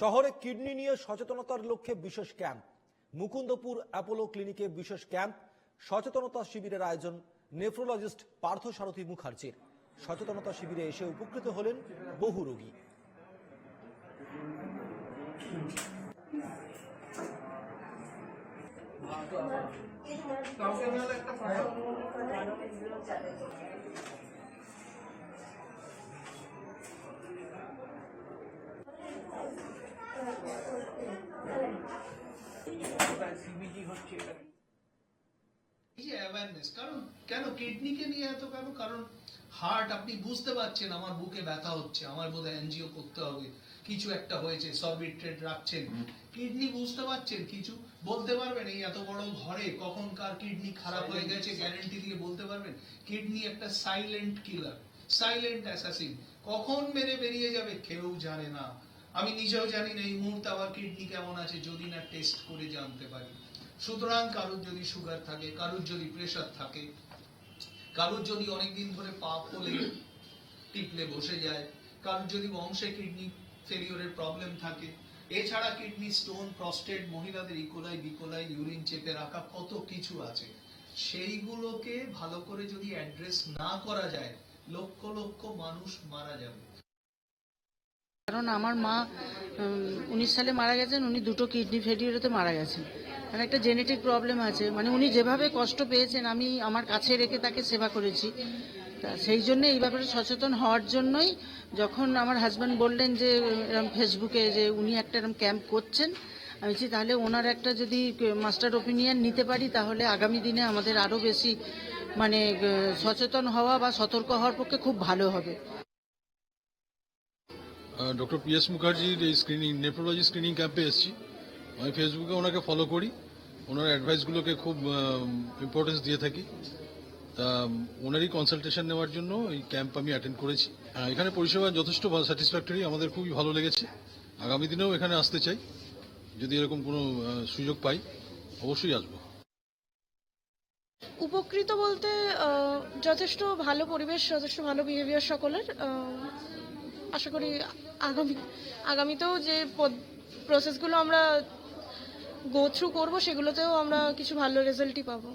শহরে কিডনি নিয়ে সচেতনতার লক্ষ্যে বিশেষ ক্যাম্প। মুকুন্দপুর অ্যাপোলো ক্লিনিকে বিশেষ ক্যাম্প। সচেতনতা শিবিরের আয়োজন নেফ্রোলজিস্ট পার্থ সারথী মুখার্জির। সচেতনতা শিবিরে এসে উপকৃত হলেন বহু রোগী। এই যে অ্যাওয়ারনেস কারণ কেন কিডনিকে নিয়ে এত কেন? কারণ হার্ট আপনি বুঝতে পারছেন আমার বুকে ব্যথা হচ্ছে আমার বোধহয় এনজিও করতে হবে কিছু একটা হয়েছে সরবিট্রেট রাখছেন। কিডনি বুঝতে পারছেন কিছু বলতে পারবেন? এই এত বড় ঘরে কখন কার কিডনি খারাপ হয়ে গেছে গ্যারান্টি দিয়ে বলতে পারবেন? কিডনি একটা সাইলেন্ট কিলার সাইলেন্ট অ্যাসাসিন কখন মেরে বেরিয়ে যাবে? কেউ জানে না। আমি নিজেও জানি না এই মুহূর্তে আমার কিডনি কেমন আছে, যদি না টেস্ট করে জানতে পারি। সুতরাং কারোর যদি সুগার থাকে, কারোর যদি প্রেশার থাকে, কারোর যদি অনেকদিন ধরে পা ফলে, টিপলে বসে যায়, কারোর যদি বংশে কিডনি ফেলিওরের প্রবলেম থাকে, এছাড়া কিডনি স্টোন প্রস্টেট মহিলাদের ইকোলাই বিকোলাই ইউরিন চেপে রাখা কত কিছু আছে, সেইগুলোকে ভালো করে যদি অ্যাড্রেস না করা যায়, লক্ষ লক্ষ মানুষ মারা যাবে। কারণ আমার মা উনিশ সালে মারা গেছেন, উনি দুটো কিডনি ফেলিওরেতে মারা গেছেন। মানে একটা জেনেটিক প্রবলেম আছে। মানে উনি যেভাবে কষ্ট পেয়েছেন, আমি আমার কাছে রেখে তাকে সেবা করেছি। তা সেই জন্য এই ব্যাপারে সচেতন হওয়ার জন্যই যখন আমার হাজব্যান্ড বললেন যে, এরম ফেসবুকে যে উনি একটা এরম ক্যাম্প করছেন, আমি বলছি তাহলে ওনার একটা যদি মাস্টার ওপিনিয়ন নিতে পারি, তাহলে আগামী দিনে আমাদের আরও বেশি মানে সচেতন হওয়া বা সতর্ক হওয়ার পক্ষে খুব ভালো হবে। ডক্টর পি এস মুখার্জির এই স্ক্রিনিং নেফ্রোলজি স্ক্রিনিং ক্যাম্পে এসেছি। আমি ফেসবুকে ওনাকে ফলো করি। ওনার অ্যাডভাইসগুলোকে খুব ইম্পর্টেন্স দিয়ে থাকি। তা ওনারই কনসালটেশন নেওয়ার জন্য এই ক্যাম্প আমি অ্যাটেন্ড করেছি। এখানে পরিষেবা যথেষ্ট স্যাটিসফ্যাক্টরি আমাদের খুবই ভালো লেগেছে। আগামী দিনেও এখানে আসতে চাই। যদি এরকম কোনো সুযোগ পাই, অবশ্যই আসব। উপকৃত বলতে যথেষ্ট ভালো পরিবেশ, যথেষ্ট ভালো বিহেভিয়ার সকলের আশা করি আগামী, আগামীতেও যে প্রসেসগুলো আমরা গো থ্রু করব, সেগুলোতেও আমরা কিছু ভালো রেজাল্টই পাবো।